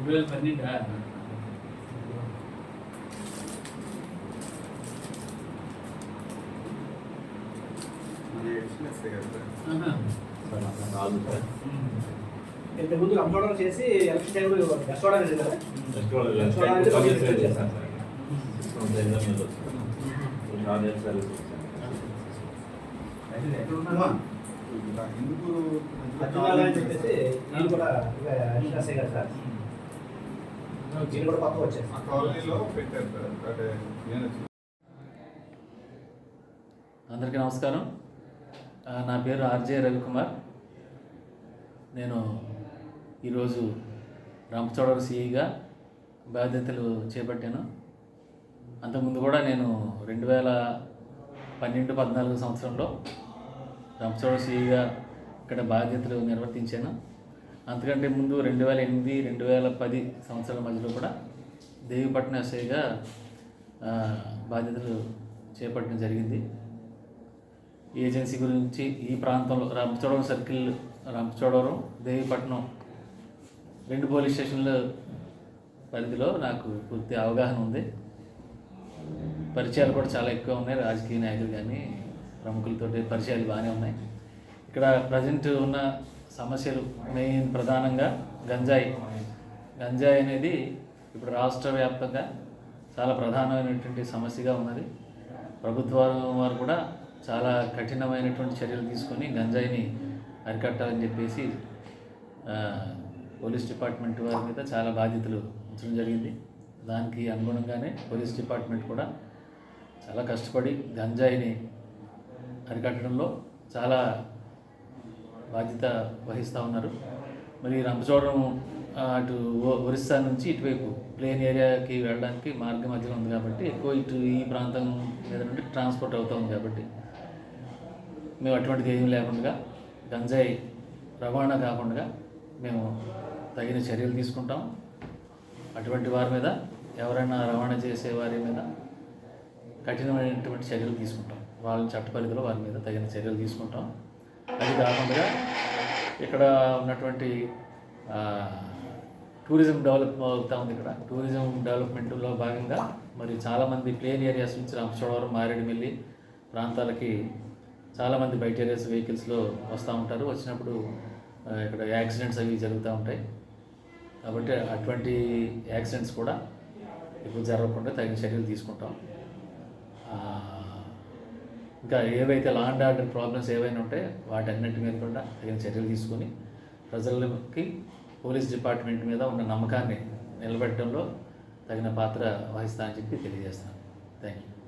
రెండు వేల పన్నెండు అది ఎక్స్ప్రెస్ కదా కాదు సార్. ఇంతకు ముందు కంప్యూటర్ చేసి ఎలక్షన్ టైంలో రెస్టారెంట్ కదా? రెస్టారెంట్ చేశాను సార్ ఎందుకు చెప్పేసి నేను కూడా అవినాశే కదా సార్. నేను కూడా పక్క వచ్చాను ఆ కాలనీలో పెట్టారు సార్. అంటే నేను వచ్చి- అందరికీ నమస్కారం. నా పేరు ఆర్జే రవికుమార్. నేను ఈరోజు రంపచోడవరం సిఐగా బాధ్యతలు చేపట్టాను. అంతకుముందు కూడా నేను రెండు వేల పన్నెండు పద్నాలుగు సంవత్సరంలో రంపచోడవరం సిఐగా ఇక్కడ బాధ్యతలు నిర్వర్తించాను. అంతకంటే ముందు రెండు వేల ఎనిమిది రెండు వేల పది సంవత్సరాల మధ్యలో కూడా దేవిపట్నం ఎస్ఐగా బాధ్యతలు చేపట్టడం జరిగింది. ఏజెన్సీ గురించి ఈ ప్రాంతంలో రంపచోడవరం సర్కిల్ రంపచోడవరం దేవిపట్నం రెండు పోలీస్ స్టేషన్ల పరిధిలో నాకు పూర్తి అవగాహన ఉంది. పరిచయాలు కూడా చాలా ఎక్కువ ఉన్నాయి. రాజకీయ నాయకులు కానీ ప్రముఖులతో పరిచయాలు బాగానే ఉన్నాయి. ఇక్కడ ప్రజెంట్ ఉన్న సమస్యలు మెయిన్ ప్రధానంగా గంజాయి. గంజాయి అనేది ఇప్పుడు రాష్ట్ర వ్యాప్తంగా చాలా ప్రధానమైనటువంటి సమస్యగా ఉన్నది. ప్రభుత్వం వారు కూడా చాలా కఠినమైనటువంటి చర్యలు తీసుకొని గంజాయిని అరికట్టాలని చెప్పేసి పోలీస్ డిపార్ట్మెంట్ వారి మీద చాలా బాధ్యతలు ఉంచడం జరిగింది. దానికి అనుగుణంగానే పోలీస్ డిపార్ట్మెంట్ కూడా చాలా కష్టపడి గంజాయిని అరికట్టడంలో చాలా బాధ్యత వహిస్తూ ఉన్నారు. మరి రంపచోడవరం అటు ఒ- ఒరిస్సా నుంచి ఇటువైపు ప్లేన్ ఏరియాకి వెళ్ళడానికి మార్గం మధ్యలో ఉంది కాబట్టి ఎక్కువ ఇటు ఈ ప్రాంతం మీద నుండి ట్రాన్స్పోర్ట్ అవుతూ ఉంది కాబట్టి మేము అటువంటిది ఏమీ లేకుండా గంజాయి రవాణా కాకుండా మేము తగిన చర్యలు తీసుకుంటాం. అటువంటి వారి మీద ఎవరైనా రవాణా చేసే వారి మీద కఠినమైనటువంటి చర్యలు తీసుకుంటాం. వాళ్ళ చట్ట పరిధిలో వారి మీద తగిన చర్యలు తీసుకుంటాం. అది కాకుండా ఇక్కడ ఉన్నటువంటి టూరిజం డెవలప్ అవుతా ఉంది ఇక్కడ. టూరిజం డెవలప్మెంట్లో భాగంగా మరి చాలామంది ప్లేన్ ఏరియాస్ నుంచి రామచోడవరం మారేడుమిల్లి ప్రాంతాలకి చాలామంది బయట ఏరియాస్ వెహికల్స్లో వస్తూ ఉంటారు. వచ్చినప్పుడు ఇక్కడ యాక్సిడెంట్స్ అవి జరుగుతూ ఉంటాయి. కాబట్టి అటువంటి యాక్సిడెంట్స్ కూడా ఇప్పుడు జరగకుండా తగిన చర్యలు తీసుకుంటాం. ఇంకా ఏవైతే లా అండ్ ఆర్డర్ ప్రాబ్లమ్స్ ఏవైనా ఉంటే వాటన్నిటి మీద కూడా తగిన చర్యలు తీసుకొని ప్రజలకి పోలీస్ డిపార్ట్మెంట్ మీద ఉన్న నమ్మకాన్ని నిలబెట్టడంలో తగిన పాత్ర వహిస్తానని చెప్పి తెలియజేస్తాను. Thank you